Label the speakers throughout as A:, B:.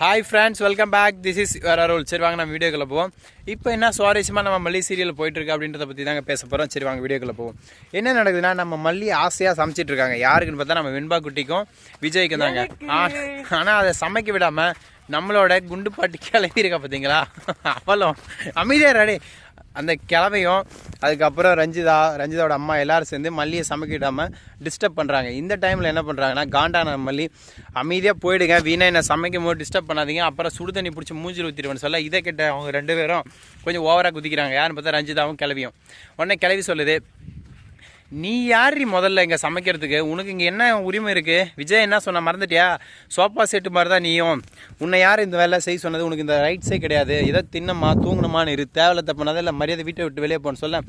A: Hi friends welcome back this is வேற ரோல் சரி வாங்க நம்ம வீடியோக்குள்ள போவோம். இப்போ என்ன சுவாரஸ்யமாக நம்ம மல்லி சீரியல் போயிட்டு இருக்கு அப்படின்றத பற்றி தாங்க பேச போகிறோம் சரி வாங்க வீடியோக்குள்ள போவோம். என்ன நடக்குதுன்னா நம்ம மல்லி ஆசையாக சமைச்சிட்டு இருக்காங்க. யாருக்குன்னு பார்த்தா நம்ம வெண்பா குட்டிக்கும் விஜய்க்கும் தாங்க. ஆனால் அதை சமைக்க விடாமல் நம்மளோட குண்டு பாட்டி கிளம்பி இருக்கா பார்த்தீங்களா அவளும் அமைதியாக ரெடி அந்த கிழமையும் அதுக்கப்புறம் ரஞ்சிதா ரஞ்சிதாவோட அம்மா எல்லோரும் சேர்ந்து மல்லியை சமைக்கிடாமல் டிஸ்டர்ப் பண்ணுறாங்க இந்த டைமில் என்ன பண்ணுறாங்கன்னா காண்டான மல்லி அமைதியாக போயிடுங்க. வீணா என்ன சமைக்கும் போது டிஸ்டர்ப் பண்ணாதீங்க. அப்புறம் சுடு தண்ணி பிடிச்சி மூஞ்சில் ஊற்றிடுவேன்னு சொல்ல இதை கிட்ட அவங்க ரெண்டு பேரும் கொஞ்சம் ஓவராக குதிக்கிறாங்க. யாருன்னு பார்த்தா ரஞ்சிதாவும் கிளவியும் உடனே கிளவி சொல்லுது நீ யாரி முதல்ல இங்கே சமைக்கிறதுக்கு? உனக்கு இங்கே என்ன உரிமை இருக்குது விஜய் என்ன சொன்ன மறந்துட்டியா? சோஃபா செட்டு மாதிரி தான் நீயும். உன்னை யார் இந்த வேலை செய்ய சொன்னது? உனக்கு இந்த ரைட்ஸே கிடையாது. இதை தின்னம்மா தூங்கணுமான்னு இரு. தேவையில்ல தப்புனதை இல்லை மரியாதை வீட்டை விட்டு வெளியே போன்னு சொல்ல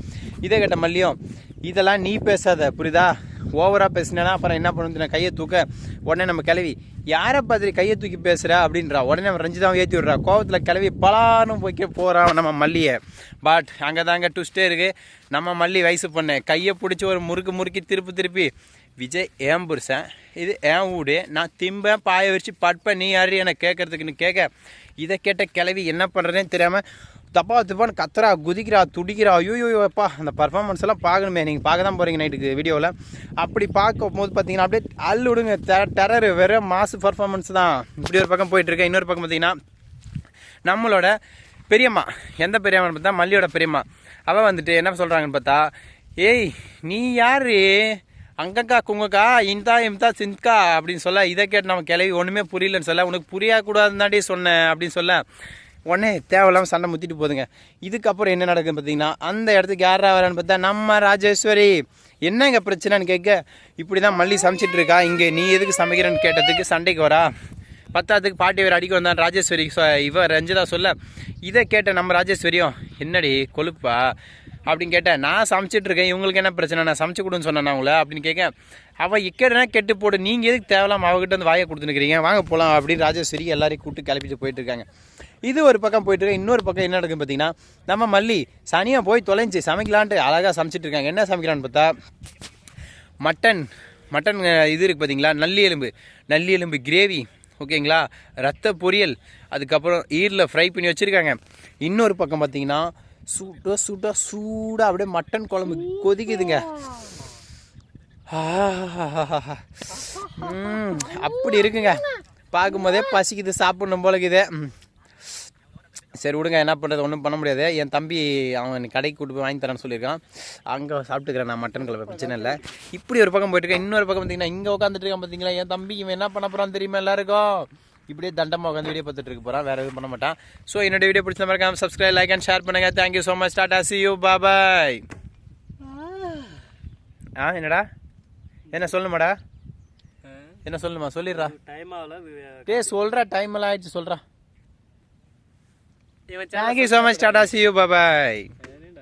A: இதை கேட்ட மல்லியும் இதெல்லாம் நீ பேசாத புரியுதா? ஓவராக பேசினேன்னா அப்புறம் என்ன பண்ணுறது கையை தூக்க உடனே நம்ம கிளவி யாரை பார்த்து கையை தூக்கி பேசுகிற அப்படின்றா. உடனே நம்ம ரஞ்சிதாவை ஏற்றி விடுறா. கோவத்தில் கிளவி பலானும் போய்க்க போகிறான் நம்ம மல்லியை. பட் அங்கே தாங்க ட்விஸ்டே இருக்குது நம்ம மல்லி வயசு பண்ணேன் கையை பிடிச்சி ஒரு முறுக்கு முறுக்கி திருப்பி திருப்பி விஜய் ஏன் புருஷன்? இது ஏன் வீடு நான் திம்பேன் பாய வச்சு பட்பேன் நீ யாரு? எனக்கு கேட்கறதுக்குன்னு கேட்க இதை கேட்ட கிளவி என்ன பண்ணுறதுன்னு தெரியாமல் தப்பா தப்பான்னு கத்துறா குதிக்கிறா துடிக்கிறா. ஐயோயோப்பா அந்த பர்ஃபார்மன்ஸ் எல்லாம் பார்க்கணுமே. நீங்கள் பார்க்க தான் போகிறீங்க நைட்டுக்கு வீடியோவில் அப்படி பார்க்கும் போது பார்த்தீங்கன்னா அப்படியே அள்ளு விடுங்க. டெரர் வெறும் மாசு பர்ஃபார்மன்ஸ் தான். இப்படி ஒரு பக்கம் போயிட்டுருக்கேன் இன்னொரு பக்கம் பார்த்தீங்கன்னா நம்மளோட பெரியம்மா. எந்த பெரியம்மான்னு பார்த்தா மல்லியோட பெரியம்மா. அவள் வந்துட்டு என்ன சொல்கிறாங்கன்னு பார்த்தா ஏய் நீ யாரு? அங்கக்கா குங்கக்கா இந்தா இம்தா சிந்த்கா அப்படின்னு சொல்ல இதை கேட்டு நம்ம கிளவி ஒன்றுமே புரியலன்னு சொல்ல உனக்கு புரியக்கூடாதுன்னு தாண்டி சொன்னேன் அப்படின்னு சொல்ல உடனே தேவையில்லாமல் சண்டை முத்திட்டு போதுங்க. இதுக்கப்புறம் என்ன நடக்குதுன்னு பார்த்தீங்கன்னா அந்த இடத்துக்கு யாரா வரான்னு பார்த்தா நம்ம ராஜேஸ்வரி. என்னங்க பிரச்சனைன்னு கேட்க இப்படி தான் மல்லி சமைச்சிட்டு இருக்கா இங்கே நீ எதுக்கு சமைக்கிறேன்னு கேட்டதுக்கு சண்டைக்கு வரா. பத்தாத்துக்கு பாட்டி வேறு அடிக்க வந்தான் ராஜேஸ்வரி. இவ ரஞ்சிதா சொல்ல இதை கேட்ட நம்ம ராஜேஸ்வரியும் என்னடி கொழுப்பா? அப்படின்னு கேட்டேன். நான் சமைச்சிட்டு இருக்கேன். இவங்களுக்கு என்ன பிரச்சனை? நான் சமைச்சு கொடுன்னு சொன்னேன் உங்களை? அப்படின்னு கேட்க அவள் இக்கடனா கெட்டு போடு. நீங்கள் எதுக்கு தேவலாம் அவகிட்ட வந்து வாயை கொடுத்துருக்கிறீங்க வாங்க போகலாம் அப்படின்னு ராஜேஸ்வரி எல்லாரையும் கூப்பிட்டு கிளப்பிட்டு போயிட்டு இருக்காங்க. இது ஒரு பக்கம் போயிட்டு இன்னொரு பக்கம் என்ன நடக்கும் பார்த்தீங்கன்னா நம்ம மல்லி சனியாக போய் தொலைஞ்சு சமைக்கலான்ட்டு அழகாக சமைச்சிட்டு இருக்காங்க. என்ன சமைக்கலான்னு பார்த்தா மட்டன் மட்டன் இது இருக்குது பார்த்தீங்களா நல்லி எலும்பு. நல்லி எலும்பு கிரேவி ஓகேங்களா? ரத்த பொரியல். அதுக்கப்புறம் ஈரில் ஃப்ரை பண்ணி வச்சுருக்காங்க. இன்னொரு பக்கம் பார்த்தீங்கன்னா சூடாக சூடாக சூடாக அப்படியே மட்டன் குழம்பு கொதிக்குதுங்க. அப்படி இருக்குங்க. பார்க்கும்போதே பசிக்குது சாப்பிடணும் போல இருக்குது. சரி விடுங்க என்ன பண்ணுறது ஒன்றும் பண்ண முடியாது. என் தம்பி அவன் கடைக்கு கூட்டு போய் வாங்கி தரேன்னு சொல்லியிருக்கான். அங்கே சாப்பிட்டுக்கிறேன் நான் மட்டன் குழம்பு பிரச்சனை இல்லை. இப்படி ஒரு பக்கம் போயிட்டுருக்கேன் இன்னொரு பக்கம் பார்த்தீங்கன்னா இங்கே உட்காந்துட்டு இருக்கான் பார்த்தீங்களா? என் தம்பி இவன் என்ன பண்ண போகிறான்னு தெரியுமா எல்லாருக்கும்? இப்படியே தண்டமாக உட்காந்து வீடியோ பார்த்துட்டு இருக்க போகிறான் வேறு எதுவும் பண்ண மாட்டான். ஸோ என்னோட வீடியோ பிடிச்ச மறக்காம சப்ஸ்கிரைப் லைக் அண்ட் ஷேர் பண்ணுங்கள் thank you so much tata see you bye bye ஆ. என்னடா? என்ன சொல்லுமாடா? என்ன சொல்லுமா? சொல்லிடுறா.
B: டைம் ஆகல
A: டே சொல்கிறா டைம் எல்லாம் ஆயிடுச்சு சொல்கிறா thank you so much tata see you bye bye